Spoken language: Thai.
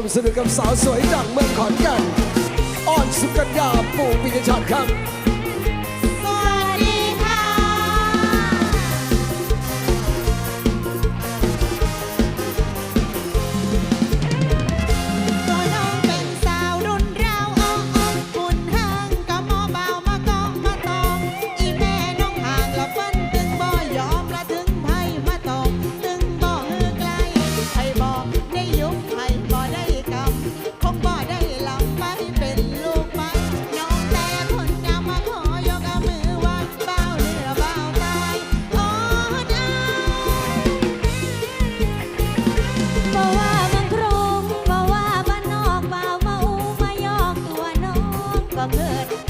วมสนุกกับสาวสวยจากเมืองขอนแก่นอ่อนสุกัญญาปู่ปิยชาติครับ บ่เกิด